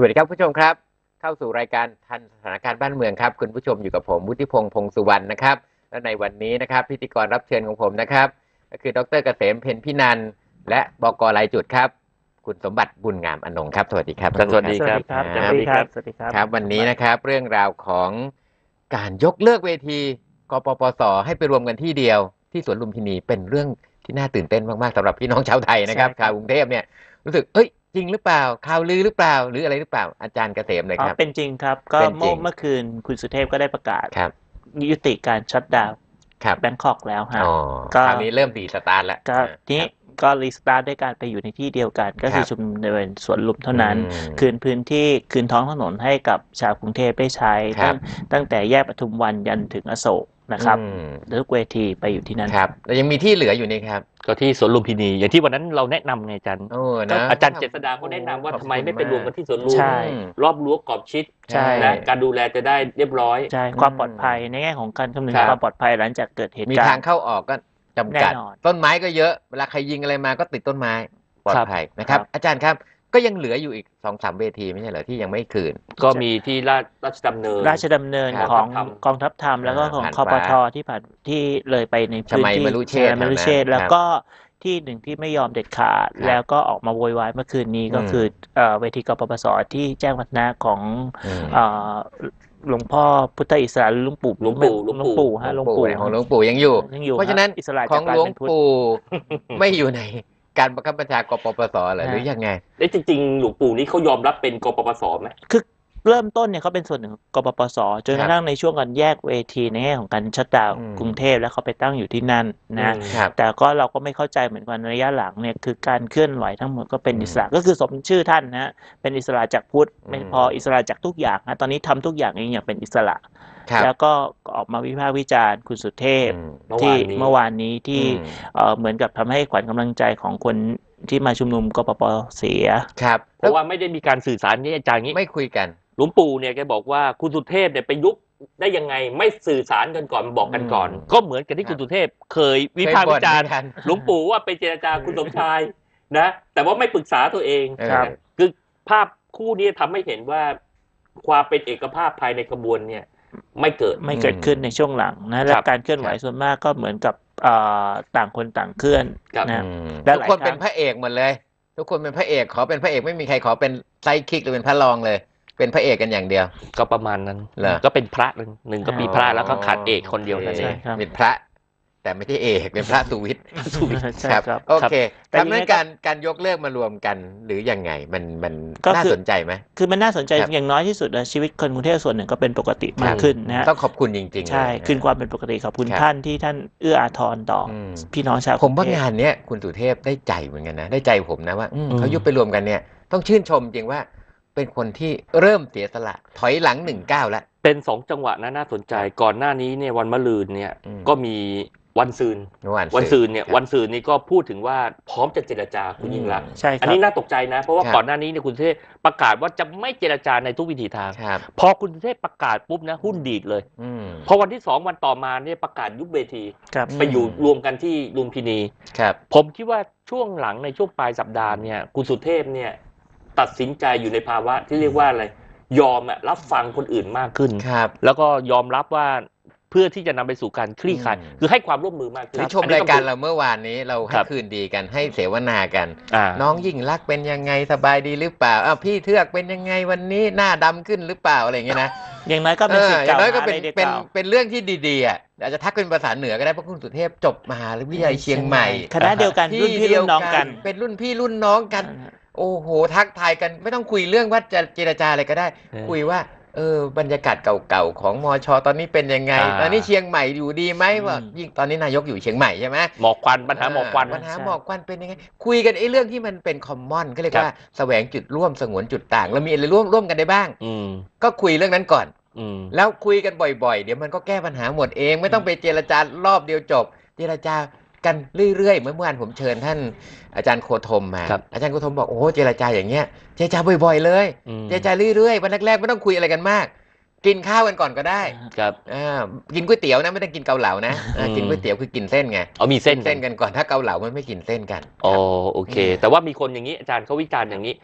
วัสดีครับผู้ชมครับ เข้าสู่รายการทันสถานการณ์บ้านเมืองครับ คุณผู้ชมอยู่กับผมวุฒิพงษ์พงษ์สุวรรณนะครับ และในวันนี้นะครับ พิธีกรรับเชิญของผมนะครับ ก็คือดรเกษมเพ็ญพินันท์และบกรายจุดครับ คุณสมบัติบุญงามอนงค์ครับ สวัสดีครับสวัสดีครับอ่าสวัสดีครับสวัสดีครับครับ วันนี้นะครับ เรื่องราวของการยกเลิกเวทีกปปสให้ไปรวมกันที่เดียว ที่สวนลุมพินีเป็นเรื่องที่น่าตื่นเต้นมากๆสำหรับพี่น้องชาวไทยนะครับใช่ครับชาวกรุงเทพเนี่ยรู้สึกเอ้ย จริงหรือเปล่าข่าวลือหรือเปล่า หรืออะไรหรือเปล่าอาจารย์เกษมเลยอ๋อครับ เป็นจริงครับ ก็เป็นจริเมื่องเมื่อคืนคุณสุเทพก็ได้ประกาศครับยุติการชัดดาวน์ครับแบงคอกแล้วฮะอ๋อก็คราวนี้เริ่มดีสตาร์ทแล้วก็อ่านี้ครับก็รีสตาร์ทด้วยการไปอยู่ในที่เดียวกัน ก็คือครับชุมนุมในบริเวณสวนลุมเท่านั้นอืมคืนพื้นที่คืนท้องถนนให้กับชาวกรุงเทพได้ใช้ครับตั้งตั้งแต่แยกปทุมวันยันถึงอโศก นะครับอืมทุกเวทีไปอยู่ที่นั่นครับแล้วยังมีที่เหลืออยู่นี่ครับ ก็ที่สวนลุมพินี อย่างที่วันนั้นเราแนะนำไงอาจารย์โอ้นะอาจารย์เจษดาก็แนะนำว่าขอบทำไมไม่คุณไปรวมกันที่สวนลุมใช่รอบรั้วกรอบชิดใช่นะการดูแลจะได้เรียบร้อยใช่ความปลอดภัยในแง่ของการคำนึงครับความปลอดภัยหลังจากเกิดเหตุมีการทางณ์เข้าออกก็จำกัดแน่นอนต้นไม้ก็เยอะเวลาใครยิงอะไรมาก็ติดต้นไม้ปลอดภัยนะครับครับอาจารย์ครับ ก็ยังเหลืออยู่อีกสองสามเวทีไม่ใช่เหรอที่ยังไม่คืน ก็มีที่ราชราชดำเนิน ราชดำเนินครับของกองทัพธรรมกองทัพธรรมแล้วก็ของผ่านคอปฟ้าทที่ผ่านที่เลยไปในพื้นชมัยที่มรุเชษฐ์ชมัยมรุเชษฐ์แถวนั้นแล้วก็ที่หนึ่งที่ไม่ยอมเด็ดขาดครับแล้วก็ออกมาโวยวายเมื่อคืนนี้ก็อืมคือเอ่อเวทีกปปสที่แจ้งวัฒนะของอืมเอ่อหลวงพ่อพุทธอิสระหรือหลวงปู่หลวงปู่หลวงหลวงปู่ปู่ฮะหลวงปู่ของหลวงปู่ยังอยู่ยังอยู่เพราะฉะนั้นอิสระขอจากงการหลวงเป็นพุทธปู่ไม่อยู่ใน การบังคับบัญชากปปสเหรอฮะหรือยังไงเอ้ยจริงๆหลวงปู่นี่เขายอมรับเป็นกปปสไหมคือ เริ่มต้นเนี่ยเขาเป็นส่วนหนึ่งของกปปสจนกระทั่งในช่วงการแยกเวทีในแง่ของการชัดดาวน์อืมกรุงเทพแล้วเขาไปตั้งอยู่ที่นั่นนะอืมครับแต่ก็เราก็ไม่เข้าใจเหมือนกันระยะหลังเนี่ยคือการเคลื่อนไหวทั้งหมดก็เป็นอืมอิสระก็คือสมชื่อท่านนะฮะเป็นอิสระจากพุทธไม่อืมพออิสระจากทุกอย่างนะตอนนี้ทำทุกอย่างเองอย่างเป็นอิสระครับแล้วก็ออกมาวิพากษ์วิจารณ์คุณสุเทพอืมเมื่อที่วานนี้เมื่อวานนี้ที่อืมเอ่อเหมือนกับทำให้ขวัญกำลังใจของคนที่มาชุมนุมกปปเสียครับเพราะว่าไม่ได้มีการสื่อสารนี่อาจารย์งี้ไม่คุยกัน หลวงปู่เนี่ยแกบอกว่าคุณสุเทพเนี่ยไปยุบได้ยังไงไม่สื่อสารกันก่อนบอกกันก่อนอืมก็เหมือนกับที่ครับคุณสุเทพ เคยวิพากษ์วิจารณ์เคยบ่นเหมือนกันหลวงปู่ว่าไปเจรจาคุณสมชายนะ แต่ว่าไม่ปรึกษาตัวเองเออครับคือภาพคู่นี้ทำให้เห็นว่าความเป็นเอกภาพภายในขบวนเนี่ย ไม่เกิดไม่เกิดขึ้นในช่วงหลังนะและครับการเคลื่อนไหวครับส่วนมากก็เหมือนกับเอ่อต่างคนต่างเคลื่อนครับนะอืมและทุกหลายคนครั้งเป็นพระเอกหมดเลย ทุกคนเป็นพระเอกขอเป็นพระเอกไม่มีใครขอเป็นไซด์คิกหรือเป็นพระรองเลย เป็นพระเอกกันอย่างเดียว ก็ประมาณนั้นเหรอ ก็เป็นพระหนึ่งหนึ่งก็มีพระแล้วก็ขาดเอกคนเดียวนั่นโอเอเคงครับเป็นพระ แต่ไม่ใช่เอกเป็นพระสุวิทย์สุวิทย์ใช่ครับครับโอเคแต่ทำยังไงนั้นก็การการยกเลิกมารวมกันหรือยังไงมันมันก็น่าคือสนใจไหมคือมันน่าสนใจครับอย่างน้อยที่สุดนะชีวิตคนกรุงเทพส่วนหนึ่งก็เป็นปกติมากขึ้นนะฮะต้องขอบคุณจริงๆใช่เลยคืนความเป็นปกติขอบคุณครับท่านที่ท่านเอื้ออาทรต่ออมพี่น้องชาวผมว่ากรุเทพงานเนี้ยคุณสุเทพได้ใจเหมือนกันนะได้ใจผมนะว่าอืมอืมเขายุบไปรวมกันเนี่ยต้องชื่นชมจริงว่า เป็นคนที่เริ่มเสียสละถอยหลังหนึ่งก้าวแล้ว เป็นสองจังหวะนะน่าสนใจก่อนหน้านี้เนี่ยวันมะรืนเนี่ยอืม ก็มีวันซืนเมื่อวานวันซืนเนี่ยครับวันซืนนี่ก็พูดถึงว่าพร้อมจะเจรจาคุณยิ่งรักษณ์ใช่คอันรับ นี้น่าตกใจนะ เพราะว่าครับ ก่อนหน้านี้เนี่ยคุณสุเทพประกาศว่าจะไม่เจรจาในทุกวิถีทาง ครับ พอคุณสุเทพประกาศปุ๊บนะหุ้นดีดเลย อืม พอวันที่สองวันต่อมาเนี่ยประกาศยุบเวทีครับอืมไปอยู่รวมกันที่ลุมพินี ครับ ผมคิดว่าช่วงหลังในช่วงปลายสัปดาห์เนี่ยคุณสุเทพเนี่ย ตัดสินใจอยู่ในภาวะที่เรียกว่าอะไร ยอมอะรับฟังคนอื่นมากขึ้นครับ แล้วก็ยอมรับว่าเพื่อที่จะนำไปสู่การคลี่คลายอืมคือให้ความร่วมมือมากขึ้นที่ชมอันนี้รายต้องการพูดเราเมื่อวานนี้เราให้ครับคืนดีกันให้เสวนากันอ่าน้องยิ่งรักษณ์เป็นยังไงสบายดีหรือเปล่าอ้าวพี่เทือกเป็นยังไงวันนี้หน้าดำขึ้นหรือเปล่าอะไรอย่างเงี้ยนะอย่างน้อยก็เป็นสิ่งอออเก่าย่างน้อยก็หาเป็นในเด็กเป็นเก่าเป็นเรื่องที่ดีๆอะ อาจจะทักเป็นภาษาเหนือก็ได้เพราะคุณสุเทพจบมหาวิทยาลัยเชียงใหม่คณะเดียวกันรุ่นพี่รุ่นน้องกัน เป็นรุ่นพี่รุ่นน้องกัน โอ้โห ทักทายกันไม่ต้องคุยเรื่องว่าจะเจรจาอะไรก็ได้เออคุยว่าเออบรรยากาศเก่าๆของมอชอตอนนี้เป็นยังไงอ่าตอนนี้เชียงใหม่อยู่ดีไหมอืมว่ายิ่งตอนนี้นายกอยู่เชียงใหม่ใช่ไหมหมอกควันปัญหาหมอกควันปัญหาใช่หมอกควันเป็นยังไง คุยกันไอ้เรื่องที่มันเป็นคอมมอนก็เรียกครับว่าแสวงจุดร่วมสงวนจุดต่างเรามีอะไรร่วมร่วมกันได้บ้างอืมก็คุยเรื่องนั้นก่อนอืม แล้วคุยกันบ่อยๆ เดี๋ยวมันก็แก้ปัญหาหมดเอง ไม่ต้องไปเจรจารอบเดียวจบ เจรจากันเรื่อยๆ เมื่อวานผมเชิญท่านอาจารย์โคธมมาครับอาจารย์โคธมบอกโอ้โหเจรจาอย่างเงี้ย เจรจาบ่อยๆ เลยอืมเจรจาเรื่อยๆ วันแรกๆ ไม่ต้องคุยอะไรกันมาก กินข้าวกันก่อนก็ได้ ครับอ่ากินก๋วยเตี๋ยวนะไม่ต้องกินเกาเหลานะอ่าอืมกินก๋วยเตี๋ยวคือกินเส้นไงเอามีเส้นกิเส้นกันก่อนถ้าเกาเหลามันไม่กินเส้นกันอ๋อโอเค แต่ว่ามีคนอย่างนี้อาจารย์เขาวิจารณ์อย่างนี้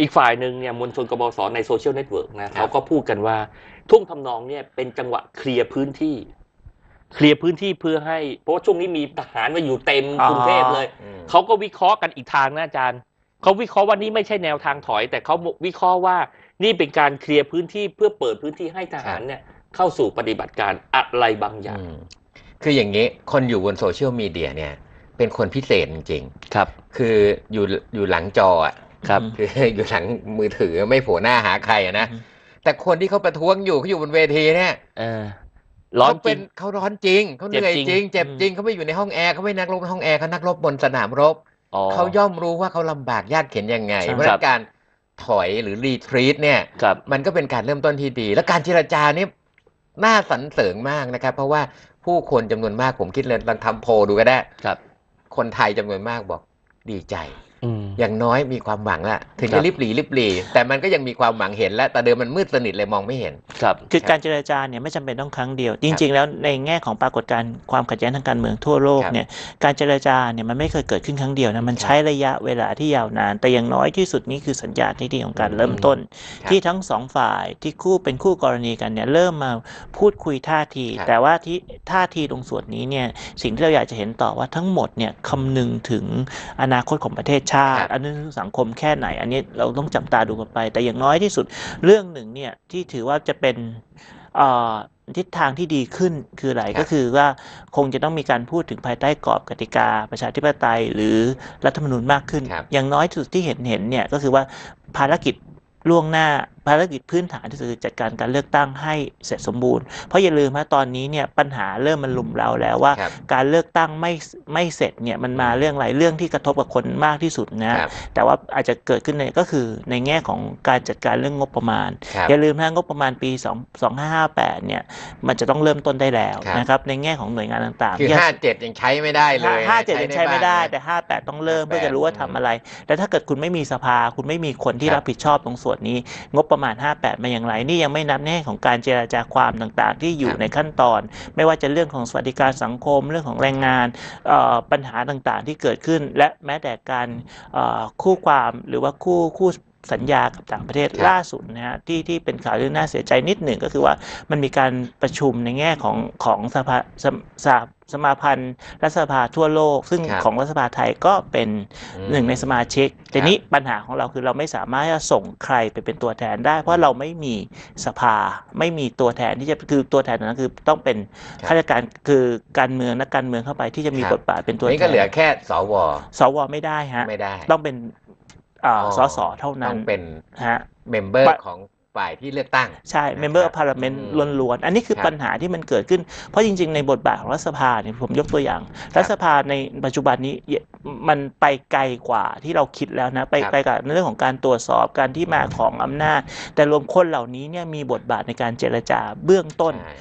อีกฝ่ายหนึ่งเนี่ยมวลชนกบสในโซเชียลเน็ตเวิร์กนะเขาก็พูดกันว่า ทุ่งทำนองเนี่ยเป็นจังหวะเคลียร์พื้นที่ เคลียร์พื้นที่เพื่อให้ เพราะว่าช่วงนี้มีทหารมาอยู่เต็มอ๋อกรุงเทพเลยอืมเขาก็วิเคราะห์กันอีกทางนะอาจารย์เขาวิเคราะห์ว่านี่ไม่ใช่แนวทางถอย แต่เขาวิเคราะห์ว่านี่เป็นการเคลียร์พื้นที่เพื่อเปิดพื้นที่ให้ทหารเนี่ยเข้าสู่ปฏิบัติการอะไรบางอย่างอืมคืออย่างนี้คนอยู่บนโซเชียลมีเดียเนี่ย เป็นคนพิเศษจริงครับๆคืออยู่อยู่หลังจออะครับ คืออยู่หลังมือถือไม่โผล่หน้าหาใครอะนะอืม แต่คนที่เขาประท้วงอยู่เขาอยู่บนเวทีเนี่ยเออร้อนเขาจเป็รินงเขาร้อนจริงเขาเหนื่อยเจ็บจจริริงงเจ็บจริงเขาไม่อยู่ในห้องแอร์เขาไม่นักรบในห้องแอร์เขานักรบบนสนามรบอ๋อเขาย่อมรู้ว่าเขาลำบากยากเข็นยังไงใช่เพราะฉะนั้นการถอยหรือรีทรีตเนี่ยครับมันก็เป็นการเริ่มต้นที่ดี และการเจรจานี่น่าสรรเสริญมากนะครับ เพราะว่าผู้คนจำนวนมากผมคิดเลยลองทำโพลดูก็ได้ครับ คนไทยจำนวนมากบอกดีใจ อืมอย่างน้อยมีความหวังละถึงครัจะบริบหลีริบหลีแต่มันก็ยังมีความหวังเห็นแล้วแต่เดิมมันมืดสนิทเลยมองไม่เห็นครับคือการเจรจาเนี่ยไม่จำเป็นต้องครั้งเดียว จริง ๆ แล้วในแง่ของปรากฏการณ์ความขัดแย้งทางการเมืองทั่วโลกครับเนี่ยการเจรจาเนี่ยมันไม่เคยเกิดขึ้นครั้งเดียวนะมันครับใช้ระยะเวลาที่ยาวนาน แต่อย่างน้อยที่สุดนี่คือสัญญาณที่ดีของการอืมเริ่มต้นครับที่ทั้งสองฝ่ายที่คู่เป็นคู่กรณีกันเนี่ยเริ่มมาพูดคุยท่าทีครับแต่ว่าที่ท่าทีตรงส่วนนี้เนี่ยสิ่งที่เราอยากจะเห็นต่อว่าทั้งหมดเนี่ยคำนึงถึงอนาคตของประเทศชาครัติบอันนี้สังคมแค่ไหน อันนี้เราต้องจับตาดูกันไป แต่อย่างน้อยที่สุดเรื่องหนึ่งเนี่ยที่ถือว่าจะเป็นเอ่อทิศทางที่ดีขึ้นคืออะไรครับก็คือว่าคงจะต้องมีการพูดถึงภายใต้กรอบกติกา ประชาธิปไตยหรือรัฐธรรมนูญมากขึ้นครับอย่างน้อยที่สุดที่เห็นเห็นเนี่ยก็คือว่าภารกิจล่วงหน้า ภารกิจพื้นฐานที่สุดคือจัดการการเลือกตั้งให้เสร็จสมบูรณ์ เพราะอย่าลืมว่าตอนนี้เนี่ยปัญหาเริ่มมันลุมเราแล้วว่าครับการเลือกตั้งไม่ไม่เสร็จเนี่ยมันมาเรื่องอะไรเรื่องที่กระทบกับคนมากที่สุดนะครับแต่ว่าอาจจะเกิดขึ้นในก็คือในแง่ของการจัดการเรื่องงบประมาณครับอย่าลืมนะงบประมาณปี 2 2558เนี่ยมันจะต้องเริ่มต้นได้แล้วครับนะครับในแง่ของหน่วยงานต่างๆคือที่ห้าเจ็ดยังใช้ไม่ได้เลยห้าเจ็ดยังใช้ไม่ได้บ้านแต่ห้าแปดต้องเริ่ม58เพื่อจะรู้ว่าทำอะไร แต่ถ้าเกิดคุณไม่มีสภาคุณไม่มีคนที่ครับรับผิดชอบตรงส่วนนี้งบประมาณ 58 มาอย่างไร นี่ยังไม่นับแน่ของการเจราจาความต่างๆ ที่อยู่ครับในขั้นตอน ไม่ว่าจะเรื่องของสวัสดิการสังคมเรื่องของแรงงานเอ่อปัญหาต่างๆที่เกิดขึ้น และแม้แต่การเอ่อคู่ความหรือว่าคู่คู่ สัญญากับต่างประเทศครับล่าสุดนะฮะที่ที่เป็นข่าวเรื่องน่าเสียใจนิดหนึ่งก็คือว่ามันมีการประชุมในแง่ของของสภาสมสาสมาพันธ์รัฐสภาทั่วโลก ซึ่งครับของรัฐสภาไทยก็เป็นอืมหนึ่งในสมาชิกแต่นี้ปัญหาของเราคือเราไม่สามารถจะส่งใครไปเป็นตัวแทนได้ เพราะเราไม่มีสภาไม่มีตัวแทนที่จะคือตัวแทนนั้นคือต้องเป็นครับข้าราชการคือการเมืองนักการเมืองเข้าไปที่จะมีครับบทบาทเป็นตัวแทนี่นก็เหลือแค่สวสวไม่ได้ฮะไม่ได้ต้องเป็นอ่าอ๋อ สสเท่าต้นั้อนงเป็นฮะเมมเบอร์บะของฝ่ายที่เลือกตั้ง ใช่นะครับ member of parliament อืมล้วนๆ อันนี้คือครับปัญหาที่มันเกิดขึ้น เพราะจริง ๆ ในบทบาทของรัฐสภาเนี่ยผมยกตัวอย่าง รัฐสภาในปัจจุบันนี้มันไปไกลกว่าที่เราคิดแล้วนะ ไปครับไปกับในเรื่องของการตรวจสอบการที่มาของอำนาจ แต่รวมคนเหล่านี้เนี่ยมีบทบาทในการเจรจาเบื้องต้นใช่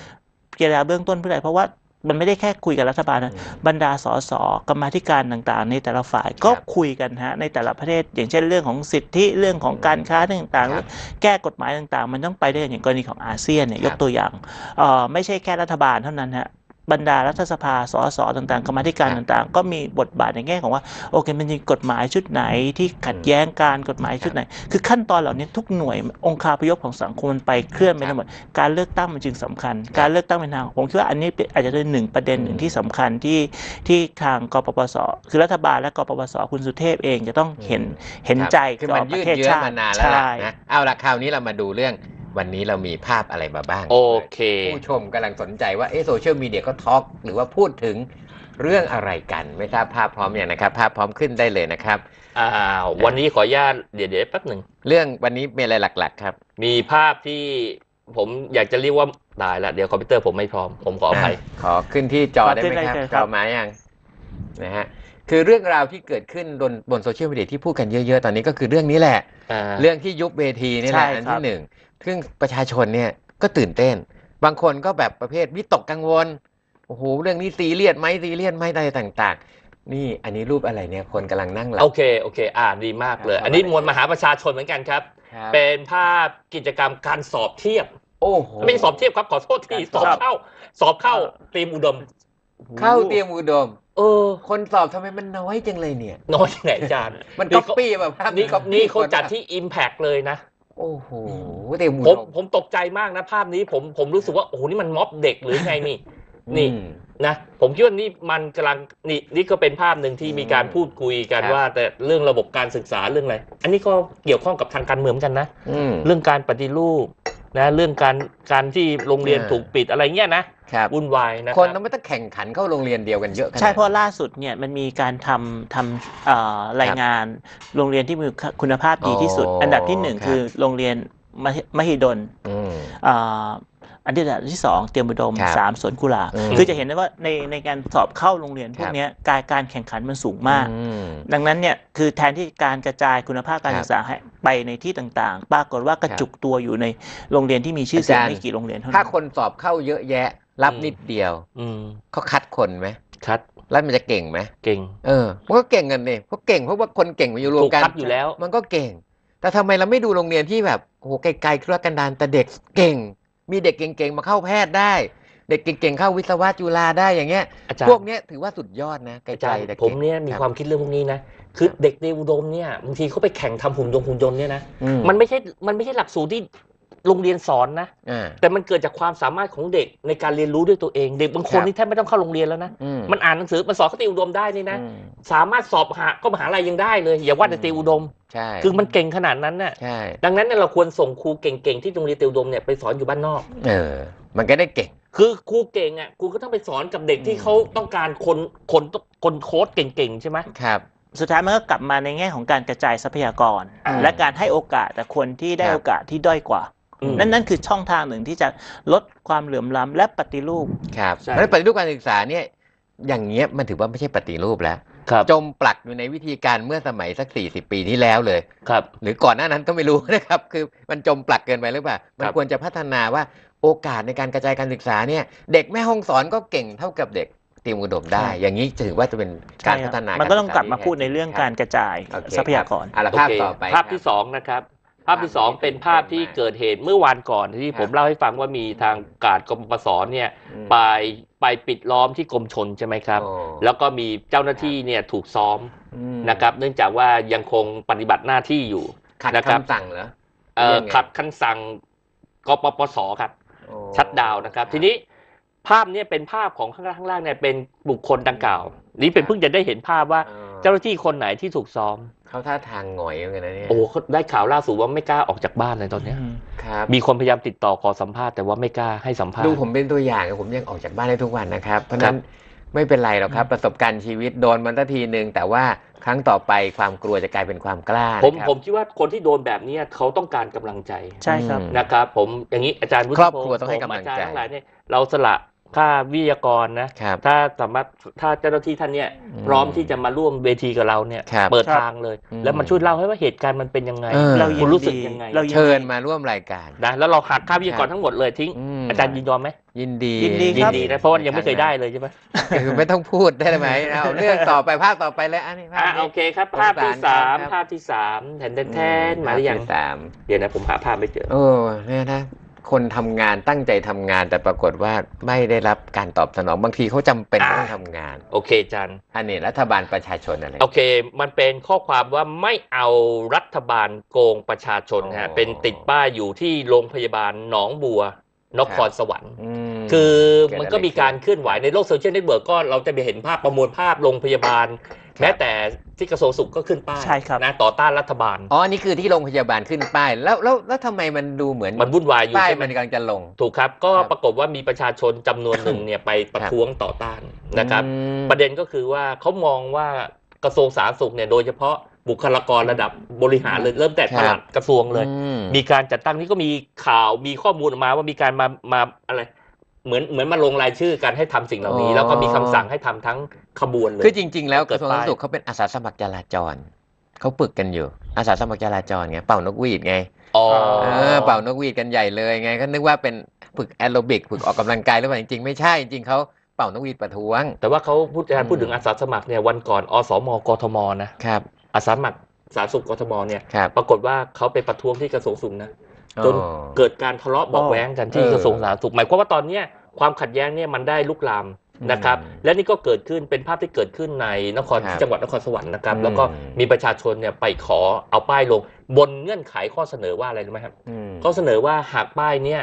เจรจาเบื้องต้นเพื่ออะไรเพราะว่า มันไม่ได้แค่คุยกับรัฐบาลนะอืมบรรดาสสกรรมาธิการต่างๆ ในแต่ละฝ่ายก็ครับคุยกันฮะในแต่ละประเทศ อย่างเช่นเรื่องของสิทธิเรื่องของการค้าต่างครับๆแก้กฎหมายต่างๆ มันต้องไปได้อย่างกรณีของอาเซียนเนี่ยครับยกตัวอย่างเอ่อไม่ใช่แค่รัฐบาลเท่านั้นฮะ บรรดารัฐสภา สสต่างๆกรรมาธิการครับต่างๆ ก็มีบทบาทในแง่ของว่าโอเคมันมีกฎหมายชุดไหนที่ขัดแย้งการกฎหมายชุดไหน คือขั้นตอนเหล่านี้ทุกหน่วยองค์คาพยพของสังคมมันไปเคลื่อนไปทั้งหมดการเลือกตั้งมันจึงสำคัญ การเลือกตั้งเป็นทางผมคิดว่าอันนี้เป็นอาจจะเป็นหนึ่งประเด็นหนึ่งที่สำคัญที่ที่ทางกปปสคือรัฐบาลและกปปสคุณสุเทพเองจะต้องเห็นเห็นครับใจคือต่มัอนปยืระดเทศเยื้อชาติมานานแล้วล่ะใช่นะเอาละคราวนี้เรามาดูเรื่อง วันนี้เรามีภาพอะไรมาบ้าง โอเค ผู้ชมกำลังสนใจว่าเอ๊ะโซเชียลมีเดียก็ทอล์กหรือว่าพูดถึงเรื่องอะไรกัน ไม่ทราบภาพพร้อมอย่างนะครับ ภาพพร้อมขึ้นได้เลยนะครับอ้าววันนี้ขออนุญาตเดี๋ยวเดี๋ยวแป๊บหนึ่งเรื่องวันนี้มีอะไรหลักๆ ครับ มีภาพที่ผมอยากจะเรียกว่าตายละเดี๋ยวคอมพิวเตอร์ผมไม่พร้อมผมขออภัยขอขึ้นที่จอได้ไหมขอขึ้นได้ครับเลยจครัอบมายังนะฮะคือเรื่องราวที่เกิดขึ้นบนบนโซเชียลมีเดียที่พูดกันเยอะ ๆ ตอนนี้ก็คือเรื่องนี้แหละอ่าเรื่องที่ยุบเวทีนี่แหละใช่อันครัที่บหนึ่ง ซึ่งประชาชนเนี่ยก็ตื่นเต้น บางคนก็แบบประเภทวิตกกังวลโอ้โหเรื่องนี้ซีเรียสไหมซีเรียสไหมอะไรต่าง ๆ นี่อันนี้รูปอะไรเนี่ยคนกำลังนั่งหลับโอเคโอเค อ่าดีมากเลยครับอันนี้มวลมหาประชาชนเหมือนกันครับครับ เป็นภาพกิจกรรมการสอบเทียบ โอ้โหไม่ใช่สอบเทียบครับขอโทษทีสอบเข้า สอบเข้าเตรียมอุดม เข้าเตรียมอุดมเออ คนสอบทำไมมันน้อยจังเลยเนี่ย น้อยยังไงอาจารย์มันนี่ก๊อปเขาปี้แบบภาพนี่ก๊อปปี้นี่เขาจัดที่ Impact เลยนะ โอ้โหเตรียมอุผดมมผมตกใจมากนะภาพนี้ผมผมรู้สึกว่าโอ้โหนี่มันม็อบเด็กหรือไงนี่ นี่อืมนะผมคิดว่านี่มันกำลังนี่นี่ก็เป็นภาพหนึ่งที่มีการพูดคุยกันครับว่า แต่เรื่องระบบการศึกษาเรื่องอะไร อันนี้ก็เกี่ยวข้องกับทางการเมืองเหมือนกันนะอืมเรื่องการปฏิรูป นะเรื่องการการที่โรงเรียนเออถูกปิดอะไรเงี้ยนะครับวุ่นวายนะคนรับต้องไม่ต้องแข่งขันเข้าโรงเรียนเดียวกันเยอะขนาดใช่เพราะล่าสุดเนี่ยมันมีการทำทำเอ่อรายงานโรงเรียนที่มีคุณภาพดีที่สุดอ๋ออัอันดับที่หนึ่งครับคือโรงเรียนมหิมหิดล อืมอ่าอันที่ที่สองเตรียมอุดมครับสามสวนกุหลาบอืมคือจะเห็นได้ว่าในในการสอบเข้าโรงเรียนพวครักบเนี้ยการการแข่งขันมันสูงมากอืมดังนั้นเนี่ยคือแทนที่การกระจายคุณภาพการครับศึกษาให้ไปในที่ต่างๆ ปรากฏว่ากระจุกตัวอยู่ในโรงเรียนที่มีชื่อเสียงอาจารย์ไม่กี่โรงเรียนเท่าถ้านั้นคนสอบเข้าเยอะแยะ รับอืมนิดเดียวอืมเขาคัดคนไหมคัดแล้วมันจะเก่งไหมเก่ง เออมันก็เก่งกันนี่เพราะเก่งเพราะว่าคนเก่งมาอยู่รวมถูกกันคัดอยู่แล้ว มันก็เก่ง แต่ทำไมเราไม่ดูโรงเรียนที่แบบโอ้โหไกลๆครัวกันดานแต่เด็กเก่ง มีเด็กเก่งๆมาเข้าแพทย์ได้ เด็กเก่งๆเข้าวิศวะจุฬาได้อย่างเงี้ย อาจารพวกย์เนี้ยถือว่าสุดยอดนะไกลอาจารย์ๆแต่ก่งผมเนี่ยมีรับความคิดเรื่องพวกนี้นะ คือเด็กในอุดมเนี่ยบางทีเขาไปแข่งทำหุ่นยนต์หุ่นยนต์เนี่ยนะ อืมันไม่ใช่ มันไม่ใช่หลักสูตรที่ โรงเรียนสอนนะอ่าแต่มันเกิดจากความสามารถของเด็กในการเรียนรู้ด้วยตัวเอง เด็กบางคนครับนี่แทบไม่ต้องเข้าโรงเรียนแล้วนะอืมันอ่านหนังสือมันสอนคติอุดมได้นี่นะอืมสามารถสอบหาก็มหาลัยยังได้เลยอย่าว่าแต่อืมติวอุดมใช่คือมันเก่งขนาดนั้นน่ะใช่ดังนั้นเนี่ยเราควรส่งครูเก่งๆที่โรงเรียนติวอุดมเนี่ยไปสอนอยู่บ้านนอก เออ มันก็ได้เก่ง คือครูเก่งอะครูก็ต้องไปสอนกับเด็กที่อืมเขาต้องการคนคนคนโค้ดเก่งๆใช่ไหมครับสุดท้ายมันก็กลับมาในแง่ของการกระจายทรัพยากรอ่าและการให้โอกาสแต่คนที่ได้ครับโอกาสที่ด้อยกว่าอืม นั่นนั่นคือช่องทางหนึ่งที่จะลดความเหลื่อมล้ำและปฏิรูปครับใช่เพราะฉะนั้นปฏิรูปการศึกษาเนี่ยอย่างเงี้ยมันถือว่าไม่ใช่ปฏิรูปแล้วครับจมปลักอยู่ในวิธีการเมื่อสมัยสักสี่สิบปีที่แล้วเลยครับ หรือก่อนหน้านั้นก็ไม่รู้นะครับ คือมันจมปลักเกินไปหรือเปล่ามันครับควรจะพัฒนาว่าโอกาสในการกระจายการศึกษาเนี่ย เด็กแม่ห้องสอนก็เก่งเท่ากับเด็กเตรียมอุดมได้ใช่อย่างนี้ถือว่าจะเป็นการใช่คพับฒนา มันก็ต้องกลับมาพูดในที่เรื่องแท้จการกระจายโอเคทรัพยากรครับอะแล้วภาพโเคต่อไปภาพครับที่สองนะครับ ภาพที่สองภาพนี้เป็นภาพที่เป็นต้นมาเกิดเหตุเมื่อวานก่อนที่ครับผมเล่าให้ฟังว่ามีทางการกรมปศเนี่ยอืมไปไปปิดล้อมที่กรมชนใช่ไหมครับโอ้แล้วก็มีเจ้าหน้าที่เนี่ยถูกซ้อมอืมนะครับ เนื่องจากว่ายังคงปฏิบัติหน้าที่อยู่ขัดนะครับคำสั่งเหรอเอ่อเรื่องไงขัดคำสั่งกปปสครับโอ้ชัดดาวน์นะครับ ทีนี้ภาพเนี้เป็นภาพของข้างล่างข้างล่างเนี่ยเป็นบุคคลดังกล่าว นี่เป็นเพิ่งจะได้เห็นภาพว่าเออเจ้าหน้าที่คนไหนที่ถูกซ้อม เขาท่าทางหงอยเหมือนกันนะเนี่ยโอ้เขาได้ข่าวล่าสุดว่าไม่กล้าออกจากบ้านเลยตอนเนี้ยครับ มีคนพยายามติดต่อขอสัมภาษณ์แต่ว่าไม่กล้าให้สัมภาษดูณ์ผมเป็นตัวอย่างผมยังออกจากบ้านได้ทุกวันนะครับ เพราะฉะครันั้นบไม่เป็นไรหรอกครับประสบการณ์ชีวิตโดนมันสักทีหนึ่งแต่ว่าครั้งต่อไปความกลัวจะกลายเป็นความกล้าผมนะครับผมคิดว่าคนที่โดนแบบเนี้ยเขาต้องการกำลังใจใช่ครับอืมนะครับ ผมอย่างนี้อาจารย์วุฒิครอบพงศ์ครัวต้องให้ผมกำลังใจอาจารย์ทั้งหลายเนี่ยเราสละ ค่าวิทยากรนะครับถ้าสามารถถ้าเจ้าหน้าที่ท่านเนี่ยอืมพร้อมที่จะมาร่วมเวทีกับเราเนี่ยครับเปิดครับทางเลยอืมแล้วมาช่วยเล่าให้ว่าเหตุการณ์มันเป็นยังไงเออเราคุยิณนรู้สึกดียังไงเรายินดีเชิญมาร่วมรายการนะแล้วเราหักค่าวิทยากรครับทั้งหมดเลยทิ้งมอาจารย์ยินยอมไหมยินดียินดียิคนรับดีนะเพราะว่ายังไม่เคยได้เลยใช่ไหมคือไม่ต้องพูดได้ไหมเอาเรื่องต่อไปภาพต่อไปเลยอันนี้ภาพอะนี้โอเคครับสงภาพที่สารสามครับภาพที่สามแทนแทนแทนมาหรือยังภพที่สามเดี๋ยวนะผมหาภาพไม่เจอโอ้เนี่ยนะ คนทำงานตั้งใจทำงาน แต่ปรากฏว่าไม่ได้รับการตอบสนองบางทีเขาจำเป็นอ่าต้องทำงาน โอเคจันอันนี้รัฐบาลประชาชนอะไรโอเค มันเป็นข้อความว่าไม่เอารัฐบาลโกงประชาชนอ๋ฮะอเป็นติดป้ายอยู่ที่โรงพยาบาลหนองบัว นครสวรรค์อืมคือเกิดมันก็มีการเคลื่อนไหวในโลกโซเชียลเน็ตเวิร์กก็เราจะไปเห็นภาพประมวลภาพโรงพยาบาลครับแม้แต่ที่กระทรวงสุขก็ขึ้นป้ายใช่ครับนะต่อต้านรัฐบาล อ๋ออันนี่คือที่โรงพยาบาลขึ้นป้าย แล้วแล้วแล้วทำไมมันดูเหมือนมันวุ่นวายอยู่ป้ายใช่ไหมมันกำลังจะลง ถูกครับ ก็ครับปรากฏว่ามีประชาชนจำนวนหนึ่งเนี่ยไปประท้วงต่อต้านนะครับอืมประเด็นก็คือว่าเขามองว่ากระทรวงสาธารณสุขเนี่ยโดยเฉพาะ บุคลากรระดับบริหารเลยเริ่มแต่ปลัดกระทรวงเลยอืมมีการจัดตั้งนี่ก็มีข่าวมีข้อมูลออกมาว่ามีการมามาอะไรเหมือนเหมือนมาลงรายชื่อกันให้ทำสิ่งเหล่านี้อ๋อแล้วก็มีคำสั่งให้ทำทั้งขบวนเลยคือจริง ๆ แล้วกเกิดระทรวงสาธารณสุขป้ายเขาเป็นอาสาสมัครจราจรเขาปึกกันอยู่ อาสาสมัครจราจรไงเป่านกหวีดไงอ๋อเออเป่านกหวีดกันใหญ่เลยไงก็นึกว่าเป็นฝึกแอโรบิกฝึกออกกำลังกายหรือเปล่าจริงๆไม่ใช่จริงๆเขาเป่านกหวีดประท้วง แต่ว่าเขาพูดอืมพูดถึงอาสาสมัครเนี่ยวันก่อนอสมกทมนะครับ อาสาสมัครสาธารณสุขกทมเนี่ยครับปรากฏว่าเขาไปประท้วงที่กระทรวงสุขนะจนอ๋อเกิดการทะเลาะเบาะแว้งกันที่เออกระทรวงสาธารณสุขหมายความว่าตอนเนี้ยความขัดแย้งเนี่ยมันได้ลุกลามนะครับอืมและนี่ก็เกิดขึ้นเป็นภาพที่เกิดขึ้นในนครครับจังหวัดนครสวรรค์นะครับอืมแล้วก็มีประชาชนเนี่ยไปขอเอาป้ายลง บนเงื่อนไขข้อเสนอว่าอะไรรู้ไหมครับอืมเขาเสนอว่าหากป้ายเนี่ย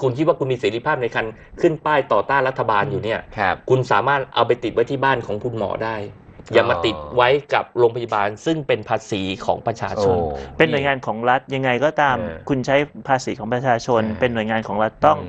คุณคิดว่าคุณมีเสรีภาพในการขึ้นป้ายต่อต้านรัฐบาลอยู่เนี่ยครับคุณสามารถเอาไปติดไว้ที่บ้านของคุณหมอได้ อย่ามาติดไว้กับโรงพยาบาลซึ่งเป็นภาษีของประชาชโอ้นเป็นหน่วยงานของรัฐยังไงก็ตามเออคุณใช้ภาษีของประชาชนเออเป็นหน่วยงานของรัฐต้องม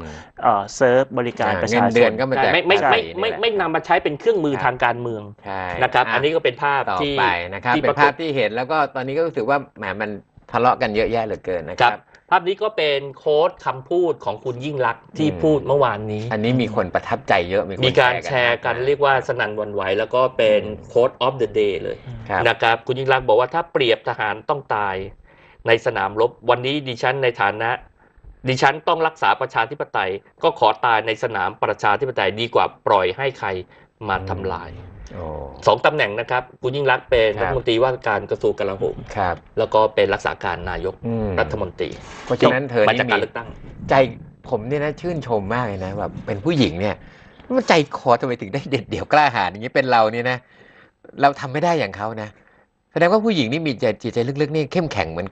เอ่อเซิร์ฟบริการประเงิชานชเดือนนก็มาใช่จากไม่ไม่ภาไม่ษีไม่นี่แหละไม่นำมาใช้เป็นเครื่องมือครับทางการเมืองใช่นะครับะอันนี้ก็เป็นภาพต่อที่ไปนะครับที่เป็นปรากฏภาพที่เห็นแล้วก็ตอนนี้ก็รู้สึกว่าแหมมันทะเลาะกันเยอะแยะเหลือเกินนะคครัรับบ ภาพนี้ก็เป็นโค้ดคำพูดของคุณยิ่งรักษณ์ที่อืมพูดเมื่อวานนี้ อันนี้มีคนประทับใจเยอะ มีคนมีการแชร์กันมเรียกว่าสนั่นหวันไหว แล้วก็เป็นโค้ดออฟเดอะเดย์เลยครับนะครับ คุณยิ่งรักษณ์บอกว่าถ้าเปรียบทหารต้องตายในสนามรบ วันนี้ดิฉันในฐานะ ดิฉันต้องรักษาประชาธิปไตย ก็ขอตายในสนามประชาธิปไตยดีกว่าปล่อยให้ใครมาทำลายโอ้ สองตำแหน่งนะครับคุณยิ่งรักษณ์เป็นครับรัฐมนตรีว่าการกระทรวงกลาโหมครับ แล้วก็เป็นรักษาการนายกอืมรัฐมนตรี เพราะฉะนั้นเธอมานี่จากการมีเลือกตั้ง ใจผมเนี่ยนะชื่นชมมากเลยนะแบบเป็นผู้หญิงเนี่ยมันใจคอทำไมถึงได้เด็ดเดี่ยวกล้าหาญอย่างนี้เป็นเราเนี่ยนะ เราทำไม่ได้อย่างเขานะแสดงว่าผู้หญิงนี่มีใจจิตใจลึกๆนี่เข้มแข็งเหมือน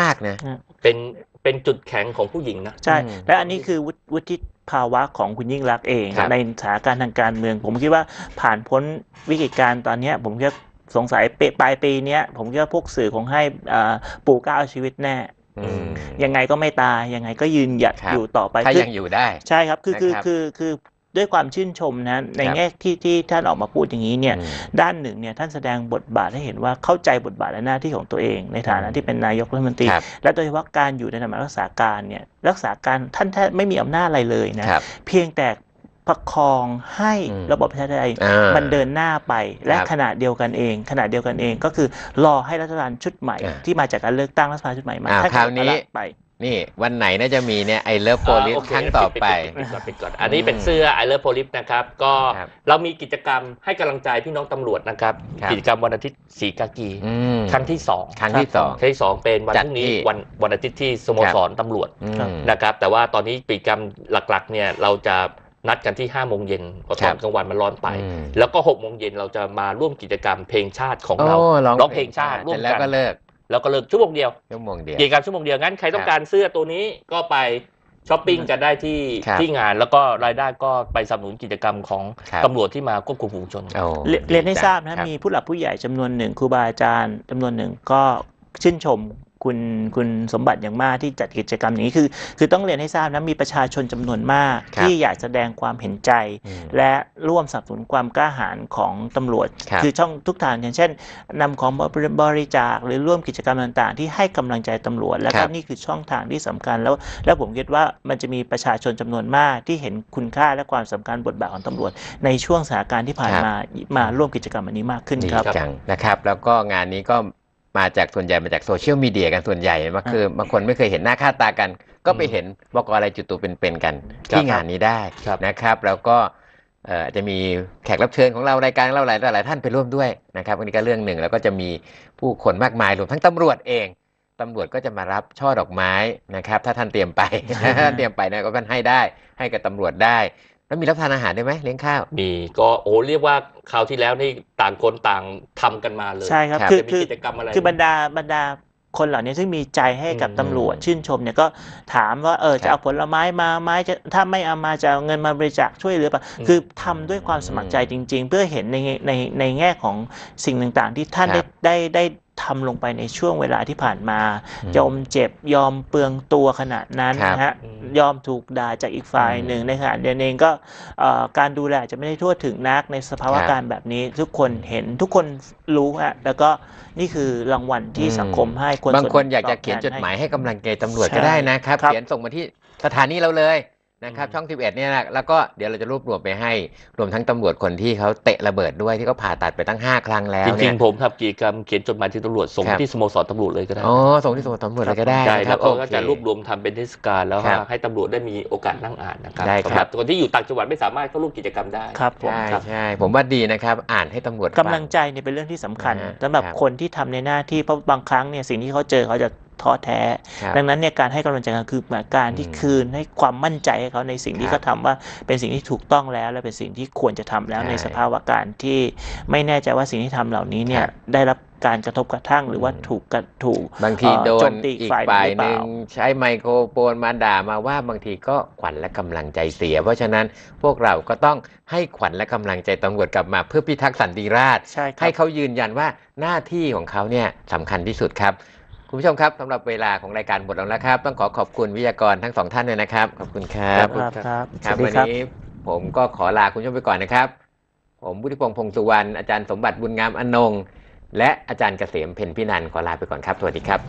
มากนะ เป็นเป็นจุดแข็งของผู้หญิงนะ ใช่อืมและอันนี้คือวุฒิวุฒิ ภาวะของคุณยิ่งรักษณ์เอง ครับ ในสถานการณ์ทางการเมือง ผมคิดว่าผ่านพ้นวิกฤตการณ์ตอนเนี้ยผมคิดว่าสงสัยเปปลายปีเนี้ยผมคิดว่าพวกสื่อคงให้อ่าปู่ก้าวเอาชีวิตแน่ อืม ยังไงก็ไม่ตายยังไงก็ยืนหยัดครับ อยู่ต่อไปถ้าคือ ยังอยู่ได้ ใช่ครับ คือ คือ นะครับคือ คือ ด้วยความชื่นชมนะในครับแง่ที่ที่ท่านออกมาพูดอย่างนี้เนี่ยอืมด้านหนึ่งเนี่ยท่านแสดงบทบาทให้เห็นว่าเข้าใจบทบาทและหน้าที่ของตัวเอง ในฐานะที่เป็นนายกรัฐมนตรีครับและโดยเฉพาะการอยู่ในตำแหน่งรักษาการเนี่ยรักษาการท่านแทบไม่มีอำนาจอะไรเลยนะครับเพียงแต่ประคองให้อืมระบบประชาธิปไตยอ่ามันเดินหน้าไป และครับขณะเดียวกันเอง ขณะเดียวกันเองก็คือรอให้รัฐบาลชุดใหม่อ่าที่มาจากการเลือกตั้งรัฐบาลชุดใหม่มาอ่าท่านคราวก็นี้ละไป นี่วันไหนน่าจะมีเนี่ยไอเลิฟโพลิสอ่าโอเคครั้งต่อไปปิดก่อนปิดก่อนอันนี้เป็นเสื้อ I Love Police นะครับ ก็ครับเรามีกิจกรรมให้กำลังใจพี่น้องตำรวจนะครับครับกิจกรรมวันอาทิตย์สีกากีอืมครั้งที่สองครั้งที่สองครั้งที่สองเป็นวันจัดพรุ่งนี้ที่วันวันอาทิตย์ที่สโมสรตำรวจอืมครับนะครับ แต่ว่าตอนนี้กิจกรรมหลักๆเนี่ยเราจะนัดกันที่5้าโมงเย็นเพราะตครัอบนกลางวันมันร้อนไปอืมแล้วก็6กโมงเย็นเราจะมาร่วมกิจกรรมเพลงชาติของเราโอ้ร้องร้องเพลงชาติร่วมเสร็จแล้วกันก็เลิก แล้วก็เลิกชั่วโมงเดียวชั่วโมงเดียวกิจกรรมชั่วโมงเดียวงั้นใครต้องการเสื้อตัวนี้ก็ไปช้อปปิ้งกันได้ที่ครับที่งานแล้วก็รายได้ก็ไปสนับสนุนกิจกรรมของครับตำรวจที่มาควบคุมฝูงชนโอ้เรียนเรียนให้ทราบนะคมีผู้หลักผู้ใหญ่จำนวนหนึ่งครูบาอาจารย์จำนวนหนึ่งก็ชื่นชม คุณคุณสมบัติอย่างมากที่จัดกิจกรรมอย่างนี้คือ คือต้องเรียนให้ทราบนะมีประชาชนจำนวนมากครับที่อยากแสดงความเห็นใจอืมและร่วมสนับสนุนความกล้าหาญของตำรวจครับอช่องทุกทางอย่างเช่นนำของบริจาคหรือร่วมกิจกรรมต่างๆ ที่ให้กำลังใจตำรวจ และครัก็บนี่คือช่องทางที่สำคัญแล้ว แล้วผมคิดว่ามันจะมีประชาชนจำนวนมากที่เห็นคุณค่าและความสำคัญบทบาทของตำรวจ ในช่วงสถานการณ์ที่ผ่านครับมามาร่วมกิจกรรมอันนี้มากขึ้นดีครับจังนะครับ แล้วก็งานนี้ก็ มาจากส่วนใหญ่มาจากโซเชียลมีเดียกันส่วนใหญ่มาคือบางคนไม่เคยเห็นหน้าค่าตากัน ก็ไปเห็นบกอะไรจุดตัวเป็นๆกันครับที่งานนี้ได้ครับนะครับ แล้วก็เอ่อจะมีแขกรับเชิญของเรารายการของเราหลายหลายท่านไปร่วมด้วยนะครับอันนี้ก็เรื่องหนึ่งแล้วก็จะมีผู้คนมากมายรวมทั้งตำรวจเองตำรวจก็จะมารับช่อดอกไม้นะครับ ถ้าท่านเตรียมไปถ้าท่านเตรียมไปนะก็ท่านให้ได้ให้กับตำรวจได้ แล้วมีรับทานอาหารได้ไหมเลี้ยงข้าว มีก็โอ้เรียกว่าคราวที่แล้วนี่ต่างคนต่างทำกันมาเลยใช่ครับครับคือจะมีคือกิจกรรมอะไรคือบรรดาบรรดาคนเหล่านี้ซึ่งมีใจให้กับอืมตำรวจชื่นชมเนี่ยก็ถามว่าเออครับจะเอาผลไม้มาไหม้จะถ้าไม่เอามาจะเอาเงินมาบริจาคช่วยเหลือเปล่าคือทำด้วยความสมัครใจจริง ๆ เพื่อเห็นในในในแง่ของสิ่งต่างๆ ที่ท่านครัได้บได้ได้ ทำลงไปในช่วงเวลาที่ผ่านมาอืมยอมเจ็บยอมเปลืองตัวขนาดนั้นครับนะฮะอืมยอมถูกด่าจากอีกฝ่ายอืมหนึ่งในขณะเดียวกันเองก็เอ่อการดูแลอาจจะไม่ได้ทั่วถึงนักในสภาวะครับการแบบนี้ ทุกคนเห็นทุกคนรู้ฮะแล้วก็นี่คือรางวัลที่อืมสังคมให้ควรบางคนส่วอยากจะตบเขียนแทจดหมายให้กำลังใจตำรวจใช่ก็ได้นะครับครับเขียนส่งมาที่สถานีเราเลย นะครับอืมช่อง 11 เนี่ยนะแล้วก็เดี๋ยวเราจะรวบรวมไปให้รวมทั้งตำรวจคนที่เขาเตะระเบิดด้วยที่เขาผ่าตัดไปตั้ง 5 ครั้งแล้วจเนี่ริยงๆ ผมทำกิจกรรมเขียนจดหมายถึงตำรวจส่งครับที่สโมสรตำรวจเลยก็ได้อ๋อส่งที่สโมสรตำรวจเลยก็ได้ใช่นะคแล้รับวก็โอเคจะรวบรวมทำเป็นเทศกาลแล้วครับให้ตำรวจได้มีโอกาสนั่งอ่านนะครับได้ครับสำหคนที่อยู่ต่างจังหวัดไม่สามารถเข้าร่วมกิจกรรมได้ครับผมใช่ครับใช่ผมว่าดีนะครับอ่านให้ตำรวจกำลังฟัใจเนี่ยเป็นเรื่องที่สำคัญนะฮะสำหรับครับคนที่ทำในหน้าที่เพราะบางครั้งเนี่ยสิ่งที่เขาเจอเขาจะ ท้อแท้ครับดังนั้นเนี่ยการให้กำลังใจกันคือหมายการที่อืมคืนให้ความมั่นใจให้เขาในสิ่งที่ครัเขาบทำว่าเป็นสิ่งที่ถูกต้องแล้ว และเป็นสิ่งที่ควรจะทำแล้วใช่ในสภาวะการที่ไม่แน่ใจว่าสิ่งที่ทำเหล่านี้เนี่คยรับได้รับการกระทบกระทั่งหรือว่าอืมถูกกระถูกบางทีเอ่อโดโจนมตีอีกฝ่ายฝ่ายหรือหเปนึ่ล่างใช้ไมโครโฟนมาด่ามาว่าบางทีก็ขวัญและกำลังใจเสีย เพราะฉะนั้นพวกเราก็ต้องให้ขวัญและกำลังใจตำรวจกลับมา เพื่อพิทักษ์สันติราษฎร์ใช่ครัให้บเขายืนยันว่าหน้าที่ของเขาเนี่ยสำคัญที่สุดครับ คุณผู้ชมครับสำหรับเวลาของรายการหมดลงแล้วครับ ต้องขอขอบคุณวิทยากรทั้งสองท่านเลยนะครับ ขอบคุณครับครับครับสครับวัสดีวันครับนี้ผมก็ขอลาคุณผู้ชมไปก่อนนะครับ ผมวุฒิพงษ์พงษ์สุวรรณอาจารย์สมบัติบุญงามอนงค์และอาจารย์เกษมเพ็ญพินันท์ขอลาไปก่อนครับสวัสดีครับ